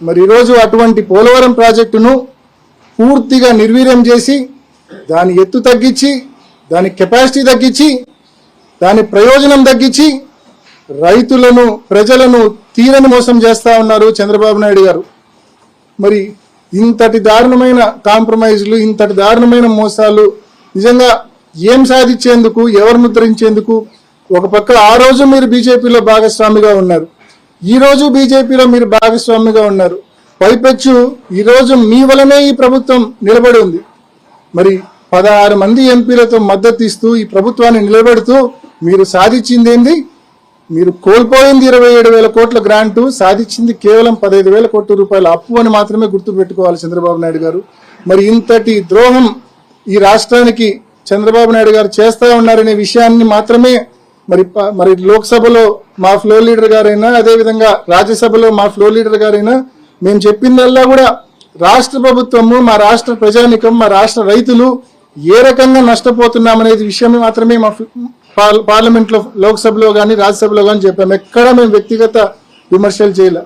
మరి ఈరోజు అటువంటి పోలవరం ప్రాజెక్టును పూర్తిగా నిర్వీర్యం చేసి దాని ఎత్తు తగ్గించి దాని కెపాసిటీ తగ్గించి దాని ప్రయోజనం తగ్గించి రైతులను ప్రజలను తీరని మోసం చేస్తూ ఉన్నారు చంద్రబాబు నాయుడు గారు. మరి ఇంతటి దారుణమైన కాంప్రమైజ్లు ఇంతటి దారుణమైన మోసాలు నిజంగా ఏం సాధించేందుకు ఎవరు ముద్రించేందుకు ఒక పక్క ఆ రోజు మీరు బీజేపీలో భాగస్వామిగా ఉన్నారు. ఈరోజు బీజేపీలో మీరు భాగస్వామిగా ఉన్నారు. పైపెచ్చు ఈరోజు మీ వలనే ఈ ప్రభుత్వం నిలబడి ఉంది. మరి పదహారు మంది ఎంపీలతో మద్దతు ఇస్తూ ఈ ప్రభుత్వాన్ని నిలబెడుతూ మీరు సాధించింది ఏంది మీరు కోల్పోయింది ఇరవై ఏడు వేల కోట్ల గ్రాంటు సాధించింది కేవలం పదహైదు వేల కోట్ల రూపాయల అప్పు అని మాత్రమే గుర్తు పెట్టుకోవాలి చంద్రబాబు నాయుడు గారు. మరి ఇంతటి ద్రోహం ఈ రాష్ట్రానికి చంద్రబాబు నాయుడు గారు చేస్తా ఉన్నారనే విషయాన్ని మాత్రమే మరి మరి లోక్సభలో మా ఫ్లో లీడర్ గారైనా అదేవిధంగా రాజ్యసభలో మా ఫ్లో లీడర్ గారైనా మేము చెప్పిందల్లా కూడా రాష్ట్ర ప్రభుత్వము మా రాష్ట్ర ప్రజానికం మా రాష్ట్ర రైతులు ఏ రకంగా నష్టపోతున్నామనేది విషయం మాత్రమే మా పార్- పార్లమెంట్లో లోక్సభలో కానీ రాజ్యసభలో కానీ చెప్పాము. ఎక్కడ మేము వ్యక్తిగత విమర్శలు చేయలే.